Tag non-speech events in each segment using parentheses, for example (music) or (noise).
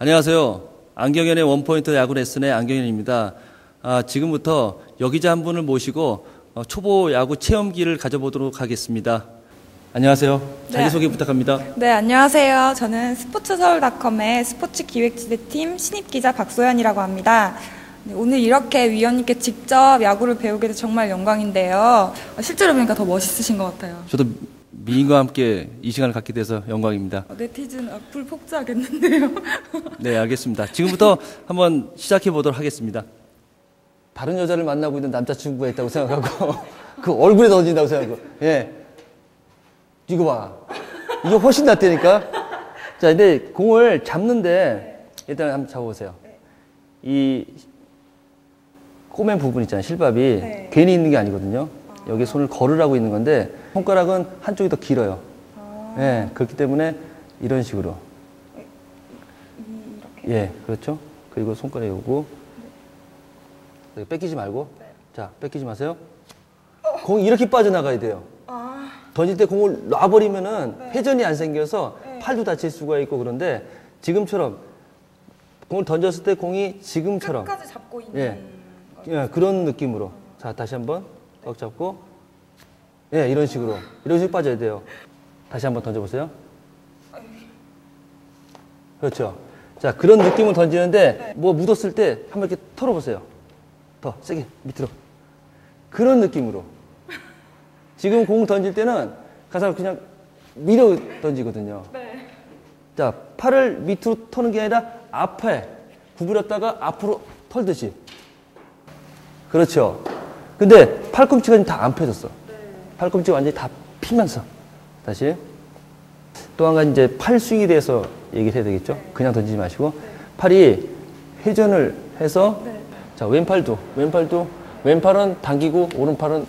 안녕하세요. 안경연의 원포인트 야구 레슨의 안경연입니다. 아, 지금부터 여기자 한 분을 모시고 어, 초보 야구 체험기를 가져보도록 하겠습니다. 안녕하세요. 자기소개 부탁합니다. 네, 안녕하세요. 저는 스포츠서울닷컴의 스포츠 기획지대팀 신입기자 박소연이라고 합니다. 네, 오늘 이렇게 위원님께 직접 야구를 배우게 돼서 정말 영광인데요. 어, 실제로 보니까 더 멋있으신 것 같아요. 저도 미인과 함께 이 시간을 갖게 돼서 영광입니다. 어, 네티즌 악플 폭주하겠는데요. (laughs) 네, 알겠습니다. 지금부터 한번 시작해 보도록 하겠습니다. 다른 여자를 만나고 있는 남자친구가 있다고 생각하고 (laughs) 그 얼굴에 던진다고 생각하고 예 이거 봐 이게 훨씬 낫다니까 자 근데 공을 잡는데 일단 한번 잡아보세요 이 꼬맨 부분 있잖아요 실밥이 네. 괜히 있는 게 아니거든요 여기 손을 걸으라고 있는 건데 손가락은 한쪽이 더 길어요. 예 그렇기 때문에 이런 식으로. 예 그렇죠? 그리고 손가락이 오고. 네, 뺏기지 말고. 자 뺏기지 마세요. 공이 이렇게 빠져나가야 돼요. 던질 때 공을 놔버리면은 회전이 안 생겨서 팔도 다칠 수가 있고 그런데 지금처럼 공을 던졌을 때 공이 지금처럼 끝까지 잡고 있는. 예. 예, 그런 느낌으로. 자, 다시 한번 꽉 잡고. 예, 이런 식으로. 이런 식으로 빠져야 돼요. 다시 한번 던져보세요. 그렇죠. 자, 그런 느낌을 던지는데, 뭐 묻었을 때 한번 이렇게 털어보세요. 더 세게, 밑으로. 그런 느낌으로. 지금 공 던질 때는 가서 그냥 밀어 던지거든요. 네. 자, 팔을 밑으로 터는 게 아니라 앞에 구부렸다가 앞으로 털듯이. 그렇죠. 근데 팔꿈치가 다안 펴졌어. 팔꿈치가 완전히 다 피면서. 다시. 또 한 가지 이제 팔 스윙에 대해서 얘기를 해야 되겠죠. 그냥 던지지 마시고. 팔이 회전을 해서 자, 왼팔도, 왼팔도, 왼팔은 당기고 오른팔은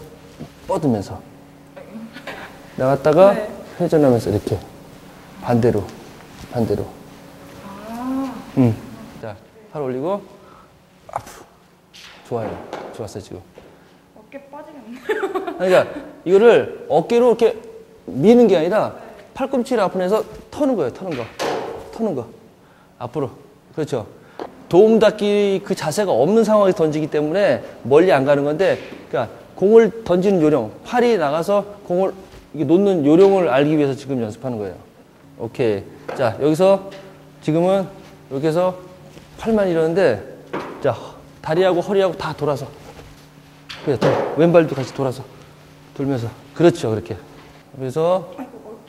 뻗으면서. 나갔다가 회전하면서 이렇게 반대로, 반대로. 응. 자, 팔 올리고 앞으로. 좋아요. 좋았어 지금. 어깨 빠지겠네. 그러니까 이거를 어깨로 이렇게 미는 게 아니라 팔꿈치를 앞으로 해서 터는 거예요. 터는 거. 터는 거. 앞으로. 그렇죠. 도움 닫기 그 자세가 없는 상황에서 던지기 때문에 멀리 안 가는 건데 그러니까 공을 던지는 요령, 팔이 나가서 공을 놓는 요령을 알기 위해서 지금 연습하는 거예요. 오케이. 자, 여기서 지금은 이렇게 해서 팔만 이러는데 자, 다리하고 허리하고 다 돌아서 그래, 더 왼발도 같이 돌아서 돌면서 그렇죠, 그렇게. 그래서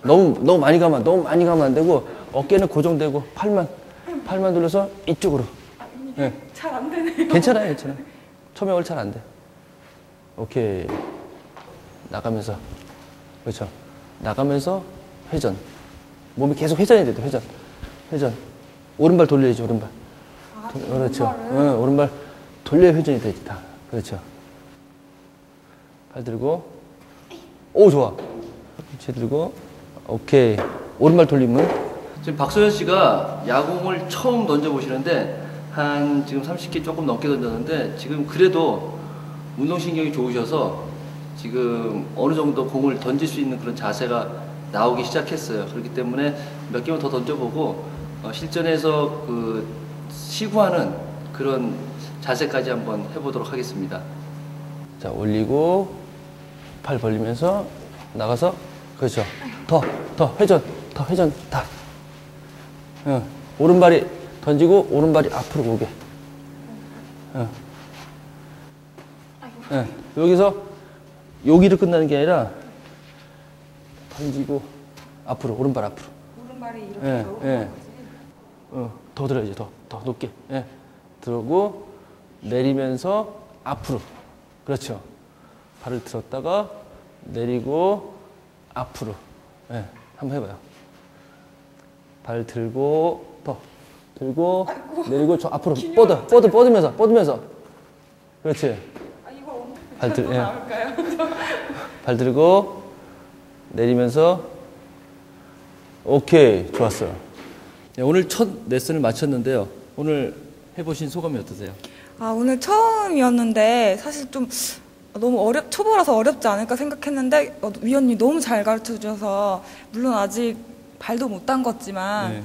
너무 너무 많이 가면 너무 많이 가면 안 되고 어깨는 고정되고 팔만 팔만 돌려서 이쪽으로. 예. 잘안 되네요. 괜찮아요, 괜찮아요. 초명을 잘 안 돼. 오케이. 나가면서. 그렇죠. 나가면서 회전. 몸이 계속 회전이 돼도 회전. 회전. 오른발 돌려야지, 오른발. 도- 그렇죠. 응, 오른발 돌려야 회전이 되지, 다. 그렇죠. 팔 들고. 오, 좋아. 뒤 들고. 오케이. 오른발 돌리면. 지금 박소연 씨가 야공을 처음 던져보시는데, 한 지금 30개 조금 넘게 던졌는데, 지금 그래도 운동신경이 좋으셔서 지금 어느 정도 공을 던질 수 있는 그런 자세가 나오기 시작했어요. 그렇기 때문에 몇 개만 더 던져보고, 어, 실전에서 그 시구하는 그런 자세까지 한번 해보도록 하겠습니다. 자, 올리고, 팔 벌리면서, 나가서, 그렇죠. 더, 더, 회전, 더, 회전, 다. 응. 오른발이 던지고, 오른발이 앞으로 오게. 응. 응. 여기서, 여기로 끝나는 게 아니라, 던지고, 앞으로, 오른발 앞으로. 오른발이 이렇게 예, 예. 어, 더 들어야지, 더, 더 높게. 예. 들고, 내리면서 앞으로. 그렇죠. 발을 들었다가 내리고 앞으로. 예. 한번 해봐요. 발 들고, 더. 들고, 내리고, 저 앞으로. 뻗어, 뻗어, 뻗으면서, 뻗으면서. 그렇지. 아, 발 들, 예. (laughs) 발 들고, 내리면서, 오케이. 좋았어요. 네, 오늘 첫 레슨을 마쳤는데요. 오늘 해보신 소감이 어떠세요? 아, 오늘 처음이었는데 사실 좀 너무 어렵 초보라서 어렵지 않을까 생각했는데 어, 위원님 너무 잘 가르쳐 주셔서 물론 아직 발도 못 담궜지만 네.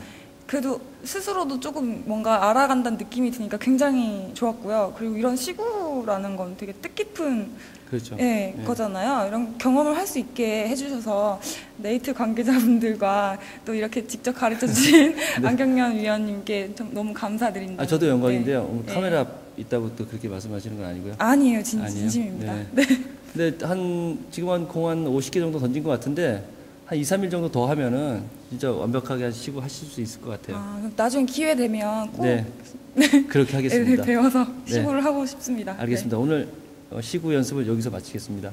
그래도 스스로도 조금 뭔가 알아간다는 느낌이 드니까 굉장히 좋았고요. 그리고 이런 시구라는 건 되게 뜻깊은 그렇죠. 예, 네. 거잖아요. 이런 경험을 할 수 있게 해주셔서 네이트 관계자분들과 또 이렇게 직접 가르쳐 주신 (laughs) 안경련 위원님께 좀 너무 감사드립니다. 아, 저도 영광인데요. 네. 오늘 네. 카메라 있다고 또 그렇게 말씀하시는 건 아니고요. 아니에요, 진, 아니에요? 진심입니다. 네. 근데 한 지금 한 공 한 50개 정도 던진 것 같은데 한 2, 3일 정도 더 하면은 진짜 완벽하게 하시고 하실 수 있을 것 같아요. 아, 그럼 나중에 기회 되면 꼭 네. 그렇게 하겠습니다. 애들 배워서 네. 시구를 하고 싶습니다. 알겠습니다. 오늘 어, 시구 연습을 여기서 마치겠습니다.